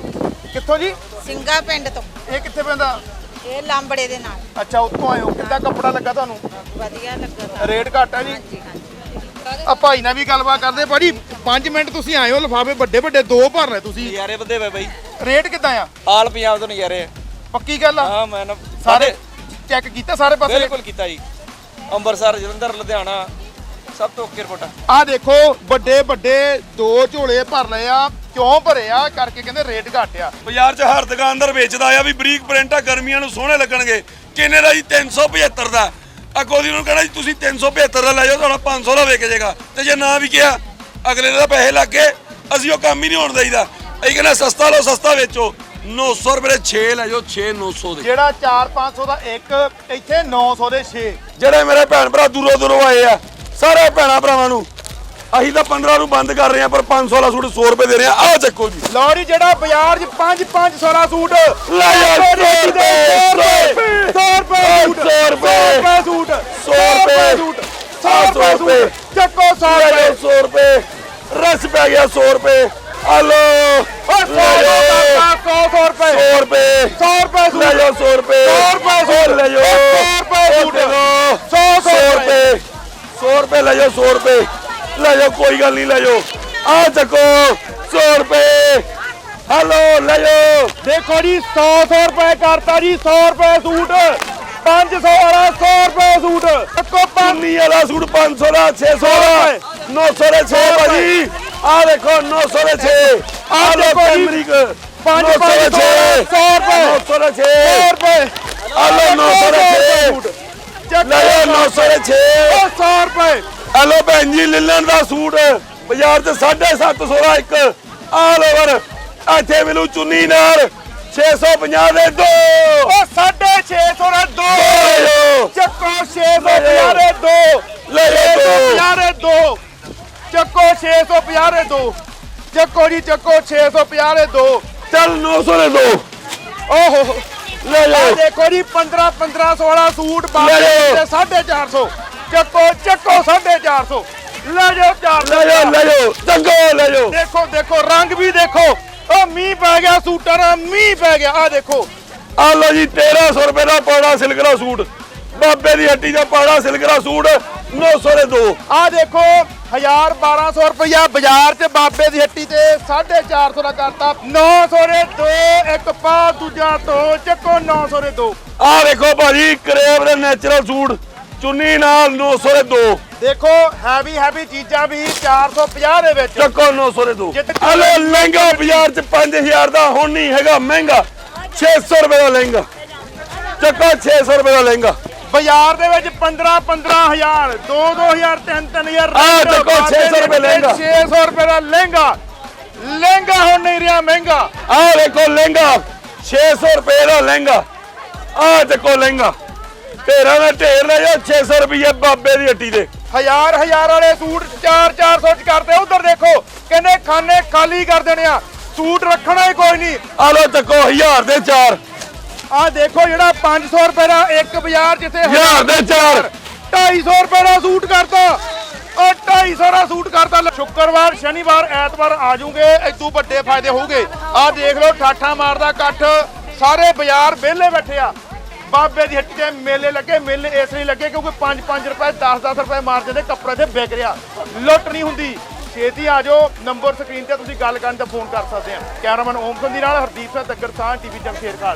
ਕਿੱਥੋਂ ਜੀ? ਸਿੰਘਾ ਪਿੰਡ ਤੋਂ। ਇਹ ਕਿੱਥੇ ਪੈਂਦਾ? ਇਹ ਲਾਂਬੜੇ ਦੇ ਨਾਲ। ਅੱਛਾ ਉੱਥੋਂ ਆਏ ਹੋ। ਕਿੱਦਾਂ ਕੱਪੜਾ ਲੱਗਾ ਤੁਹਾਨੂੰ? ਵਧੀਆ ਲੱਗਾ ਰੇਟ ਘੱਟ ਹੈ ਜੀ? ਹਾਂਜੀ ਹਾਂਜੀ। ਆ ਭਾਈ ਨਾਲ ਵੀ ਗੱਲਬਾਤ ਕਰਦੇ ਭਾਜੀ 5 ਮਿੰਟ ਤੁਸੀਂ ਆਏ ਹੋ ਲਫਾਫੇ ਵੱਡੇ ਵੱਡੇ ਦੋ ਭਰ ਰਹੇ ਤੁਸੀਂ। ਨਜ਼ਾਰੇ ਬੰਦੇ ਵੇ ਬਾਈ। ਰੇਟ ਕਿੱਦਾਂ ਆ? ਆਲ ਪੰਜਾਬ ਤੋਂ ਨਜ਼ਾਰੇ ਆ। ਪੱਕੀ ਗੱਲ ਆ? ਹਾਂ ਮੈਂ ਨਾ ਸਾਰੇ ਚੈੱਕ ਕੀਤਾ ਸਾਰੇ ਪਾਸੇ? ਬਿਲਕੁਲ ਕੀਤਾ ਜੀ। ਅੰਮ੍ਰਿਤਸਰ ਜਲੰਧਰ ਲੁਧਿਆਣਾ ਸਭ ਤੋਂ ਓਕੇ ਰਿਪੋਰਟਾਂ। ਆ ਦੇਖੋ ਵੱਡੇ ਵੱਡੇ ਦੋ ਝੋਲੇ ਭਰ ਲਏ ਆ ਕਿਉਂ ਭਰੇ ਆ? ਕਰਕੇ ਕਹਿੰਦੇ ਰੇਟ ਘੱਟ ਆ। ਬਾਜ਼ਾਰ 'ਚ ਹਰ ਦੁਕਾਨਦਾਰ ਵੇਚਦਾ ਆ ਵੀ ਬਰੀਕ ਪ੍ਰਿੰਟ ਆ ਗਰਮੀਆਂ ਨੂੰ ਸੋਹਣੇ ਲੱਗਣਗੇ। ਕਿੰਨੇ ਦਾ ਜੀ? 375 ਦਾ। ਅੱਗੋਂ ਦੀ ਨੂੰ ਕਹਿਣਾ ਜੀ ਤੁਸੀਂ 375 ਦਾ ਲੈ ਜਾਓ ਤੁਹਾਡਾ 500 ਦਾ ਵਿਕ ਜਾਏਗਾ। ਤੇ ਜੇ ਨਾ ਵਿਕਿਆ ਅਗਲੇ ਦੇ ਪੈਸੇ ਲੱਗ ਗਏ। ਅਸੀਂ ਉਹ ਕੰਮ ਹੀ ਨਹੀਂ ਹੋਣ ਦੇਈਦਾ। ਅਸੀਂ ਕਹਿੰਦੇ ਸਸਤਾ ਲਓ ਸਸਤਾ ਵੇਚੋ। 900 ਰੁਪਏ ਦੇ 6 ਲੈ ਜਾਓ 6 900 ਦੇ। ਜਿਹੜਾ 4-500 ਦਾ ਇੱਕ ਇੱਥੇ 900 ਦੇ 6 ਜਿਹੜੇ ਮੇਰੇ ਭੈਣ ਭਰਾ ਦੂਰੋਂ ਦੂਰੋਂ ਆਏ ਆ ਸਾਰੇ ਭੈਣਾ ਭਰਾਵਾਂ ਨੂੰ। ਅਸੀਂ ਤਾਂ 15 ਨੂੰ ਬੰਦ ਕਰ ਰਹੇ ਆ ਪਰ 500 ਵਾਲਾ ਸੂਟ 100 ਰੁਪਏ ਦੇ ਰਹੇ ਆ ਆਹ ਚੱਕੋ ਜੀ। ਲਓ ਜੀ ਜਿਹੜਾ ਬਾਜ਼ਾਰ 'ਚ 5-500 ਦਾ ਸੂਟ। ਲੈ ਯਾਰ, ਸੌ ਰੁਪਏ ਸੌ ਰੁਪਏ, 100 ਰੁਪਏ। ਸੂਟ ਸੌ ਰੁਪਏ, 100 ਰੁਪਏ। ਸੂਟ 100 ਰੁਪਏ ਸੂਟ 100 ਸੌ ਰੁਪਏ ਰੁਪਏ, ਸੂਟ। ਚੱਕੋ 100 ਲੈ ਰੁਪਏ। ਜਾਓ 100 ਰੁਪਏ। ਰਸ ਪੈ ਗਿਆ 100 ਰੁਪਏ। ਆ ਲੋ ਓ 100 ਰੁਪਏ 100 ਰੁਪਏ 100 ਰੁਪਏ। ਸੂਟ ਲੈ ਜਾਓ 100 ਰੁਪਏ। 100 ਰੁਪਏ ਸੂਟ। ਲੈ ਜਾਓ 100 ਰੁਪਏ ਸੂਟ। 100 100 ਰੁਪਏ। 100 ਰੁਪਏ ਲੈ ਜਾਓ 100 ਰੁਪਏ। ਲੈ ਜਾਓ ਕੋਈ ਗੱਲ ਨਹੀਂ ਲੈ ਜਾਓ। ਆ ਚੱਕੋ 100 ਰੁਪਏ। ਹਲੋ ਲੈ ਜਾਓ। ਦੇਖੋ ਜੀ 100 100 ਰੁਪਏ ਕਰਤਾ ਜੀ 100 ਰੁਪਏ ਸੂਟ। 500 ਵਾਲਾ 100 ਰੁਪਏ ਸੂਟ। ਚੱਕੋ ਪੰਨੀ ਵਾਲਾ ਸੂਟ 500 ਦਾ 600 ਦਾ। 900 ਦੇ 6 ਭਾਜੀ। ਆ ਦੇਖੋ 900 ਦੇ 6 ਆ ਦੇਖੋ ਪੰਜ 900 ਦੇ ਪੰਜ 6 ਸੌ ਰੁਪਏ। 900 ਦੇ 6 100 ਰੁਪਏ। ਆ ਲੋ 900 ਦੇ 6 ਸੂਟ। ਚੱਕੋ ਲੈ ਜਾਓ 900 ਦੇ 6 ਓ 100 ਰੁਪਏ। ਹਲੋ ਭੈਣ ਜੀ ਲਿਲਣ ਦਾ ਸੂਟ ਬਾਜ਼ਾਰ 'ਚ 750 ਦਾ ਇੱਕ। ਆਲ ਓਵਰ ਇੱਥੇ ਮਿਲੂ ਚੁੰਨੀ ਨਾਲ। 650 ਦੇ ਦੋ। ਓ 650 ਦਾ ਦੋ। ਚੱਕੋ 650 ਦੇ ਦੋ। ਲੈ ਦੋ। 650 ਦੇ ਦੋ। ਚੱਕੋ 650 ਦੇ ਦੋ। ਚੱਕੋ ਜੀ ਚੱਕੋ 650 ਦੇ ਦੋ। ਚੱਲ 900 ਦੇ ਦੋ। ਓਹੋ ਲੈ ਜਾਓ ਦੇਖੋ ਜੀ 15 15 16 ਸੂਟ ਬਾਬੇ। ਦੇ 450 ਚੱਕੋ ਚੱਕੋ 450 ਲੈ ਜਾਓ 400 ਲੈ ਜਾਓ ਲੈ ਜਾਓ। ਚੰਗੋ ਲੈ ਜਾਓ। ਦੇਖੋ ਦੇਖੋ ਰੰਗ ਵੀ ਦੇਖੋ। ਓ ਮੀਂਹ ਪੈ ਗਿਆ ਸੂਟਾਂ ਦਾ ਮੀਂਹ ਪੈ ਗਿਆ। ਆ ਦੇਖੋ। ਆ ਲੋ ਜੀ 1300 ਰੁਪਏ ਦਾ ਪਾੜਾ ਸਿਲਕ ਦਾ ਸੂਟ। ਬਾਬੇ ਦੀ ਹੱਟੀ ਦਾ ਪਾੜਾ ਸਿਲਕ ਦਾ ਸੂਟ 900 ਦੇ ਦੋ। ਆ ਦੇਖੋ 1000 1200 ਰੁਪਇਆ ਬਾਜ਼ਾਰ 'ਚ ਬਾਬੇ ਦੀ ਹੱਟੀ ਤੇ 450 ਦਾ ਕਰਤਾ। 900 ਦੇ ਦੋ ਇੱਕ ਪਾ ਦੂਜਾ ਦੋ ਚੱਕੋ 900 ਦੇ ਦੋ। ਆ ਦੇਖੋ ਭਾਜੀ ਕਰੇਬ ਦੇ ਨੈਚੁਰਲ ਸੂਟ ਚੁੰਨੀ ਨਾਲ 900 ਦੇ ਦੋ। ਦੇਖੋ ਹੈਵੀ ਹੈਵੀ ਚੀਜ਼ਾਂ ਵੀ 450 ਦੇ ਵਿੱਚ। ਚੱਕੋ 900 ਦੇ ਦੋ। ਜਿੱਦ- ਆ ਲੋ ਲਹਿੰਗਾ ਬਾਜ਼ਾਰ 'ਚ 5000 ਦਾ ਹੁਣ ਨਹੀਂ ਹੈਗਾ ਮਹਿੰਗਾ। 600 ਰੁਪਏ ਦਾ ਲਹਿੰਗਾ। ਚੱਕੋ 600 ਰੁਪਏ ਦਾ ਲਹਿੰਗਾ। ਬਾਜ਼ਾਰ ਦੇ ਵਿੱਚ 15 15000 2 2000 3 3000 ਆਹ ਦੇਖੋ, 600 ਰੁਪਏ ਲਹਿੰਗਾ। 600 ਰੁਪਏ ਦਾ ਲਹਿੰਗਾ। ਲਹਿੰਗਾ ਹੁਣ ਨਹੀਂ ਰਿਹਾ ਮਹਿੰਗਾ। ਆ ਦੇਖੋ ਲਹਿੰਗਾ 600 ਰੁਪਏ ਦਾ ਲਹਿੰਗਾ। ਆ ਦੇਖੋ ਲਹਿੰਗਾ। ਢੇਰਾਂ ਦਾ ਢੇਰ ਲੈ ਜਾਓ 600 ਰੁਪਏ ਬਾਬੇ ਦੀ ਹੱਟੀ ਦੇ। ਹਜ਼ਾਰ ਹਜ਼ਾਰ ਵਾਲੇ ਸੂਟ 4 400 ਚ ਕਰਦੇ ਉਧਰ ਦੇਖੋ ਕਹਿੰਦੇ ਖਾਨੇ ਖਾਲੀ ਕਰ ਦੇਣੇ ਆ। ਸੂਟ ਰੱਖਣਾ ਹੀ ਕੋਈ ਨਹੀਂ। ਆ ਲੋ ਚੱਕੋ 1000 ਦੇ 4 ਆ ਦੇਖੋ ਜਿਹੜਾ 500 ਰੁਪਏ ਦਾ ਇੱਕ ਬਾਜ਼ਾਰ ਜਿੱਥੇ 1000 ਦੇ 4 250 ਰੁਪਏ ਦਾ ਸੂਟ ਕਰਤਾ। ਉਹ 250 ਦਾ ਸੂਟ ਕਰਤਾ। ਸ਼ੁੱਕਰਵਾਰ ਸ਼ਨੀਵਾਰ ਐਤਵਾਰ ਆ ਜੂਗੇ ਇਦੋਂ ਵੱਡੇ ਫਾਇਦੇ ਹੋਊਗੇ। ਆ ਦੇਖ ਲਓ ਠਾਠਾ ਮਾਰਦਾ ਇਕੱਠ। ਸਾਰੇ ਬਾਜ਼ਾਰ ਵਿਹਲੇ ਬੈਠੇ ਆ। ਬਾਬੇ ਦੀ ਹੱਟੀ ਤੇ ਮੇਲੇ ਲੱਗੇ। ਮੇਲੇ ਇਸ ਲਈ ਲੱਗੇ ਕਿਉਂਕਿ 5-5 ਰੁਪਏ 10-10 ਰੁਪਏ ਮਾਰਜਨ ਦੇ ਕੱਪੜੇ ਤੇ ਵਿਕ ਰਿਹਾ। ਲੁੱਟ ਨਹੀਂ ਹੁੰਦੀ। ਛੇਤੀ ਆ ਜਾਓ। ਨੰਬਰ ਸਕਰੀਨ ਤੇ ਤੁਸੀਂ ਗੱਲ ਕਰਨ ਤੇ ਫੋਨ ਕਰ ਸਕਦੇ ਆ। ਕੈਮਰਾਮੈਨ ਓਮ ਸੰਧੀ ਨਾਲ ਹਰਦੀਪ ਸਿੰਘ ਤੱਕਰ ਸਾਹ ਟੀਵੀ ਜਮਸ਼ੇਰ ਖਾਲ